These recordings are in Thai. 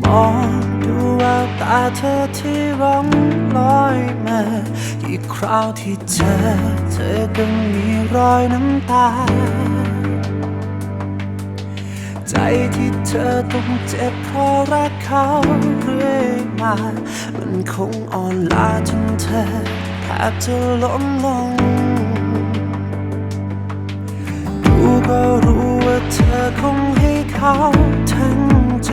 มองดูแววตาเธอที่ร้องลอยมาอีกคราวที่เจอเธอก็มีรอยน้ำตา ใจที่เธอต้องเจ็บเพราะรักเขาเรื่อยมา มันคงอ่อนล้าจนเธอแทบจะล้มลงดูก็รู้ว่าเธอคงให้เขาทั้งใจ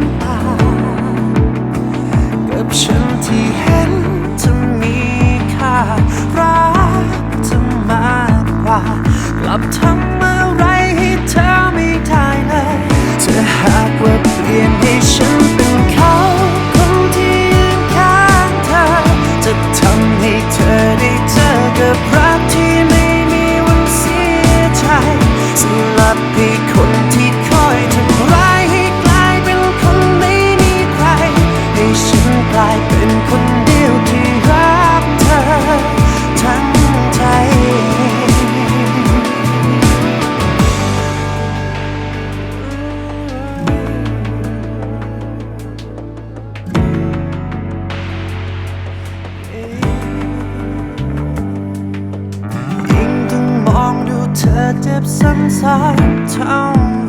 เธอเจ็บซ้ำๆเท่า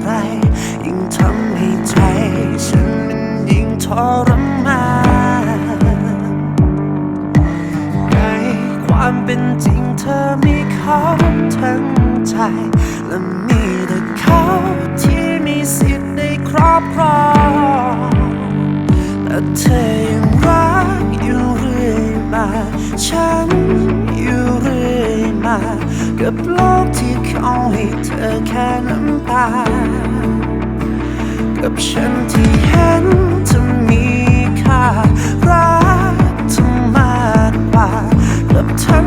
ไร ยิ่งทำให้ใจฉันมันยิ่งทรมานในความเป็นจริงเธอมีเขาทั้งใจ และมีแต่เขาที่มีสิทธิ์ได้ครอบครองแต่เธอยังรักอยู่เรื่อยมา ฉันอยู่เรื่อยมา กับโลกที่ เอาให้เธอแค่น้ำตา กับฉันที่เห็นจะมีค่ารักเธอมากกว่ากับทั้ง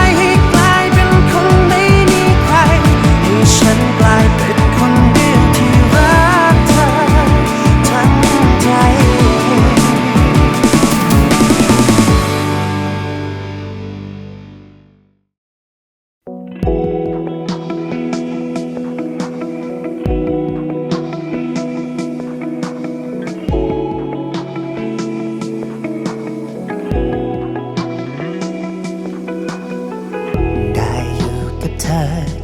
ย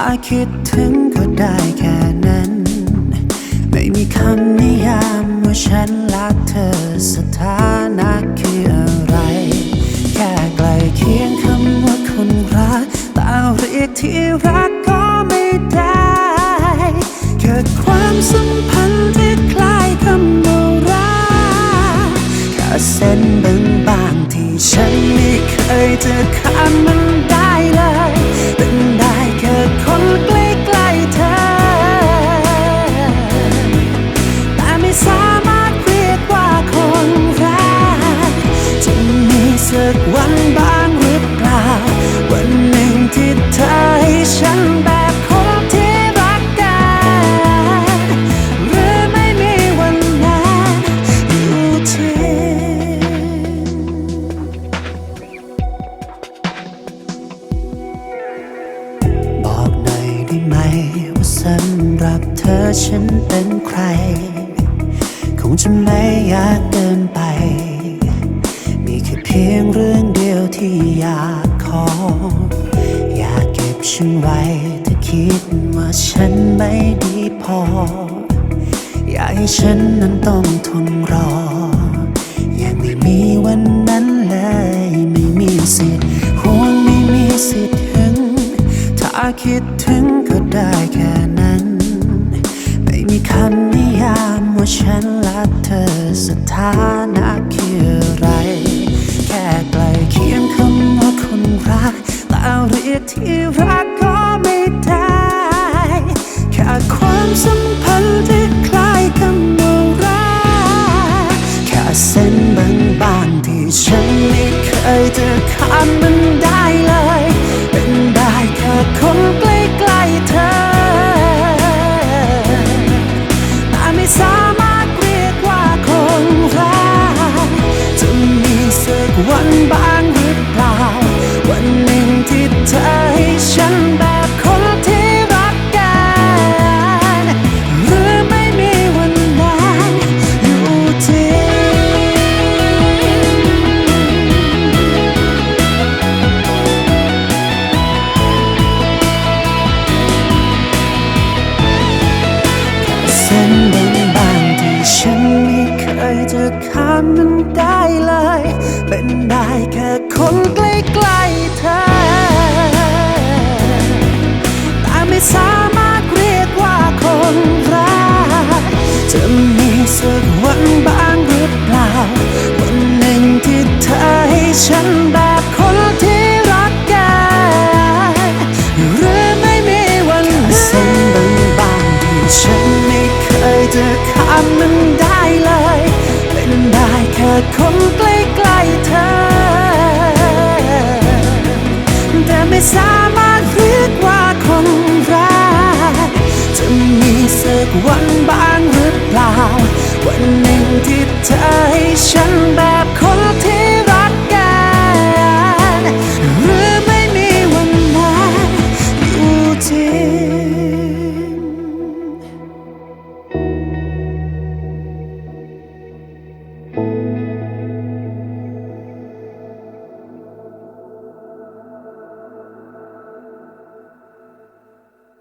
อาจคิดถึงก็ได้แค่นั้น ไม่มีคำนิยามว่าฉันรักเธอสถานะคืออะไร แค่ไกลเคียงคำว่าคนรักต่เรียกที่รักก็ไม่ได้แค่ความสัมพันธ์ที่คล้ายคำว่ารักแค่เส้นบางๆที่ฉันไม่เคยจะข้ามมันได้ จะไม่ยากเกินไป มีแค่เพียงเรื่องเดียวที่อยากขอ อยากเก็บฉันไว้ถ้าคิดว่าฉันไม่ดีพอ อยากให้ฉันนั้นต้องทนรอ ที่รักก็ไม่ได้แค่ความสัมพันธ์ที่คล้ายกันเมื่อไรแค่เส้นบางๆที่ฉันไม่เคยจะข้ามมันได้เลย เป็นได้แค่คนใกล้ๆเธอแต่ไม่สามารถเรียกว่าคนรักจะมีสักวันบางหรือเปล่าวัน খোলগা วันหนึ่งที่เธอให้ฉันแบบคนที่รักกันหรือไม่มีวันนั้นอยู่ที่